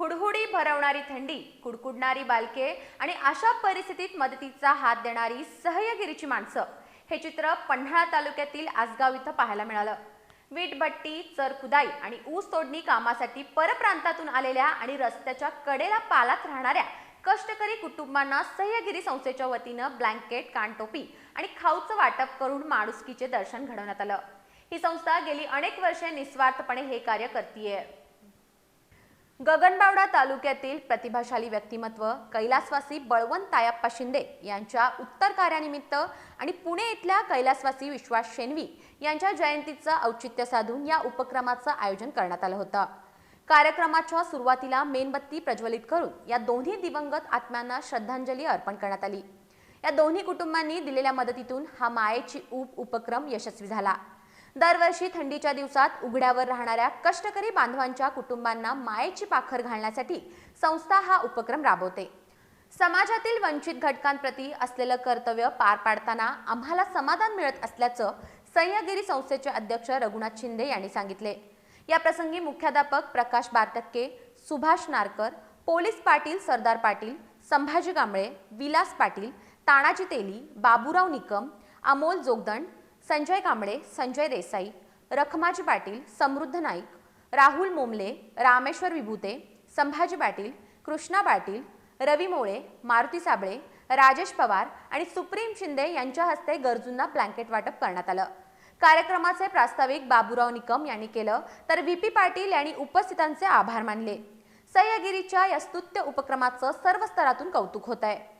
हुडहुडी भरवणारी थंडी कुडकुडणारी बालके आणि अशा परिस्थितीत मदतीचा हात देणारी सह्यगिरीची माणसं. हे चित्र पन्हाळा तालुक्यातील आसगाव इथं पाहायला मिळालं. वीटभट्टी चरखुदाई आणि ऊस तोडणी कामासाठी परप्रांतातून आलेल्या आणि रस्त्याच्या कडेला पालात राहणाऱ्या कष्टकरी कुटुंबांना सह्यगिरी संस्थेच्या वतीनं ब्लँकेट कानटोपी आणि खाऊचं वाटप करून माणुसकीचे दर्शन घडवण्यात आलं. ही संस्था गेली अनेक वर्षे निस्वार्थपणे हे कार्य करतीये. गगनबावडा तालुक्यातील प्रतिभाशाली व्यक्तिमत्व कैलासवासी बळवंत तायाप्पा शिंदे यांच्या उत्तर कार्यानिमित्त आणि पुणे इथल्या कैलासवासी विश्वास शेनवी यांच्या जयंतीचं औचित्य साधून या उपक्रमाचं आयोजन करण्यात आलं होतं. कार्यक्रमाच्या सुरुवातीला मेणबत्ती प्रज्वलित करून या दोन्ही दिवंगत आत्म्यांना श्रद्धांजली अर्पण करण्यात आली. या दोन्ही कुटुंबांनी दिलेल्या मदतीतून हा मायेची उप उपक्रम यशस्वी झाला. दरवर्षी थंडीच्या दिवसात उघड्यावर राहणाऱ्या कष्टकरी बांधवांच्या कुटुंबांना मायेची पाखर घालण्यासाठी संस्था हा उपक्रम राबवते. समाजातील वंचित घटकांप्रती असलेलं कर्तव्य पार पाडताना आम्हाला समाधान मिळत असल्याचं सह्यागिरी संस्थेचे अध्यक्ष रघुनाथ शिंदे यांनी सांगितले. या प्रसंगी मुख्याध्यापक प्रकाश बारटक्के सुभाष नारकर पोलीस पाटील सरदार पाटील संभाजी कांबळे विलास पाटील तानाजी तेली बाबूराव निकम अमोल जोगदंड संजय कांबळे संजय देसाई रखमाजी पाटील समृद्ध नाईक राहुल मोमले रामेश्वर विभूते संभाजी पाटील कृष्णा पाटील रवी मोळे मारुती साबळे राजेश पवार आणि सुप्रीम शिंदे यांच्या हस्ते गरजूंना ब्लँकेट वाटप करण्यात आलं. कार्यक्रमाचे प्रास्ताविक बाबूराव निकम यांनी केलं तर व्ही पी पाटील यांनी उपस्थितांचे आभार मानले. सह्यागिरीच्या या स्तुत्य उपक्रमाचं सर्व स्तरातून कौतुक होत आहे